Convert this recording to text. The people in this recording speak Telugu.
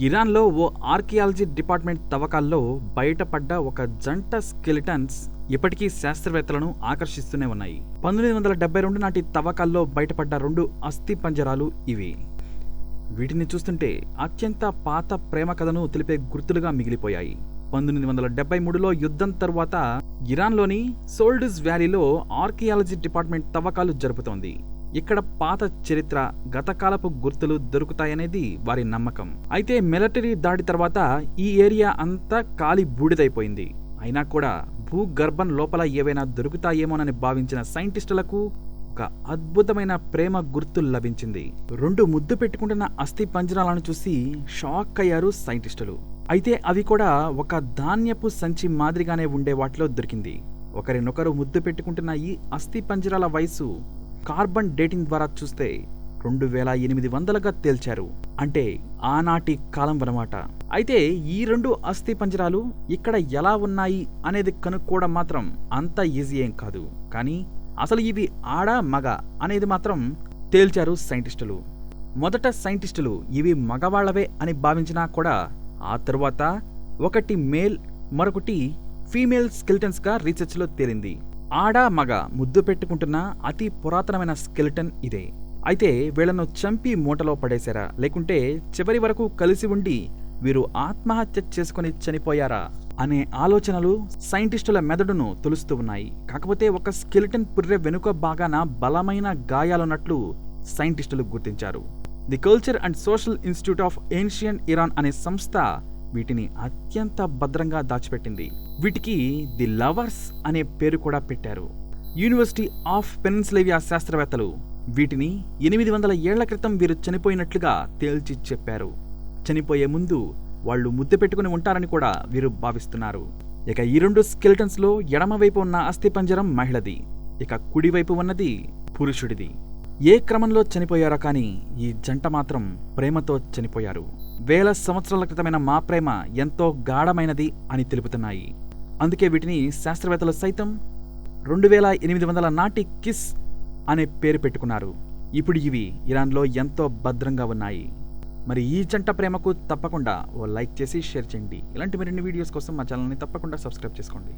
ఇరాన్లో ఓ ఆర్కియాలజీ డిపార్ట్మెంట్ తవ్వకాల్లో బయటపడ్డ ఒక జంట స్కెలిటన్స్ ఇప్పటికీ శాస్త్రవేత్తలను ఆకర్షిస్తూనే ఉన్నాయి. పంతొమ్మిది వందల డెబ్బై రెండు నాటి తవ్వకాల్లో బయటపడ్డ రెండు అస్థి పంజరాలు ఇవి. వీటిని చూస్తుంటే అత్యంత పాత ప్రేమ కథను తెలిపే గుర్తులుగా మిగిలిపోయాయి. పంతొమ్మిది వందల డెబ్బై మూడులో యుద్ధం తరువాత ఇరాన్లోని సోల్డ్స్ వ్యాలీలో ఆర్కియాలజీ డిపార్ట్మెంట్ తవ్వకాలు జరుపుతోంది. ఇక్కడ పాత చరిత్ర గతకాలపు గుర్తులు దొరుకుతాయనేది వారి నమ్మకం. అయితే మిలిటరీ దాడి తర్వాత ఈ ఏరియా అంతా కాలి బూడిదైపోయింది. అయినా కూడా భూగర్భం లోపల ఏవైనా దొరుకుతాయేమోనని భావించిన సైంటిస్టులకు ఒక అద్భుతమైన ప్రేమ గుర్తు లభించింది. రెండు ముద్దు పెట్టుకుంటున్న అస్థి పంజరాలను చూసి షాక్ అయ్యారు సైంటిస్టులు. అయితే అవి కూడా ఒక ధాన్యపు సంచి మాదిరిగానే ఉండే వాటిలో దొరికింది. ఒకరినొకరు ముద్దు పెట్టుకుంటున్న ఈ అస్థి పంజరాల వయసు కార్బన్ డేటింగ్ ద్వారా చూస్తే రెండు వేల ఎనిమిది వందలుగా తేల్చారు. అంటే ఆనాటి కాలం అనమాట అయితే ఈ రెండు అస్థి పంజరాలు ఇక్కడ ఎలా ఉన్నాయి అనేది కనుక్కోవడం మాత్రం అంత ఈజీ ఏం కాదు. కానీ అసలు ఇవి ఆడ మగ అనేది మాత్రం తేల్చారు సైంటిస్టులు. మొదట సైంటిస్టులు ఇవి మగవాళ్ళవే అని భావించినా కూడా ఆ తరువాత ఒకటి మేల్ మరొకటి ఫీమేల్ స్కెల్టన్స్గా రీసెర్చ్లో తేలింది. ఆడ మగ ముద్దు పెట్టుకుంటున్న అతి పురాతనమైన స్కెలిటన్ ఇదే. అయితే వీళ్ళను చంపి మూటలో పడేశారా? లేకుంటే చివరి వరకు కలిసి ఉండి వీరు ఆత్మహత్య చేసుకుని చనిపోయారా? అనే ఆలోచనలు సైంటిస్టుల మెదడును తొలుస్తూ ఉన్నాయి. కాకపోతే ఒక స్కెలిటన్ పుర్రె వెనుక బాగాన బలమైన గాయాలున్నట్లు సైంటిస్టులు గుర్తించారు. The culture and social institute of ancient Iran అనే సంస్థ వీటిని అత్యంత భద్రంగా దాచిపెట్టింది. వీటికి ది లవర్స్ అనే పేరు కూడా పెట్టారు. యూనివర్సిటీ ఆఫ్ పెన్స్లేవియా శాస్త్రవేత్తలు వీటిని ఎనిమిది వందల ఏళ్ళ క్రితం వీరు చనిపోయినట్లుగా తేల్చి చెప్పారు. చనిపోయే ముందు వాళ్ళు ముద్దు పెట్టుకుని ఉంటారని కూడా వీరు భావిస్తున్నారు. ఇక ఈ రెండు స్కెల్టన్స్లో ఎడమవైపు ఉన్న అస్థిపంజరం మహిళది. ఇక కుడివైపు ఉన్నది పురుషుడిది. ఏ క్రమంలో చనిపోయారో కానీ ఈ జంట మాత్రం ప్రేమతో చనిపోయారు. వేల సంవత్సరాల క్రితమైన మా ప్రేమ ఎంతో గాఢమైనది అని తెలుపుతున్నాయి. అందుకే వీటిని శాస్త్రవేత్తలు సైతం రెండు వేల ఎనిమిది వందల నాటి కిస్ అనే పేరు పెట్టుకున్నారు. ఇప్పుడు ఇవి ఇరాన్లో ఎంతో భద్రంగా ఉన్నాయి. మరి ఈ జంట ప్రేమకు తప్పకుండా ఓ లైక్ చేసి షేర్ చేయండి. ఇలాంటి మరిన్ని వీడియోస్ కోసం మా ఛానల్ని తప్పకుండా సబ్స్క్రైబ్ చేసుకోండి.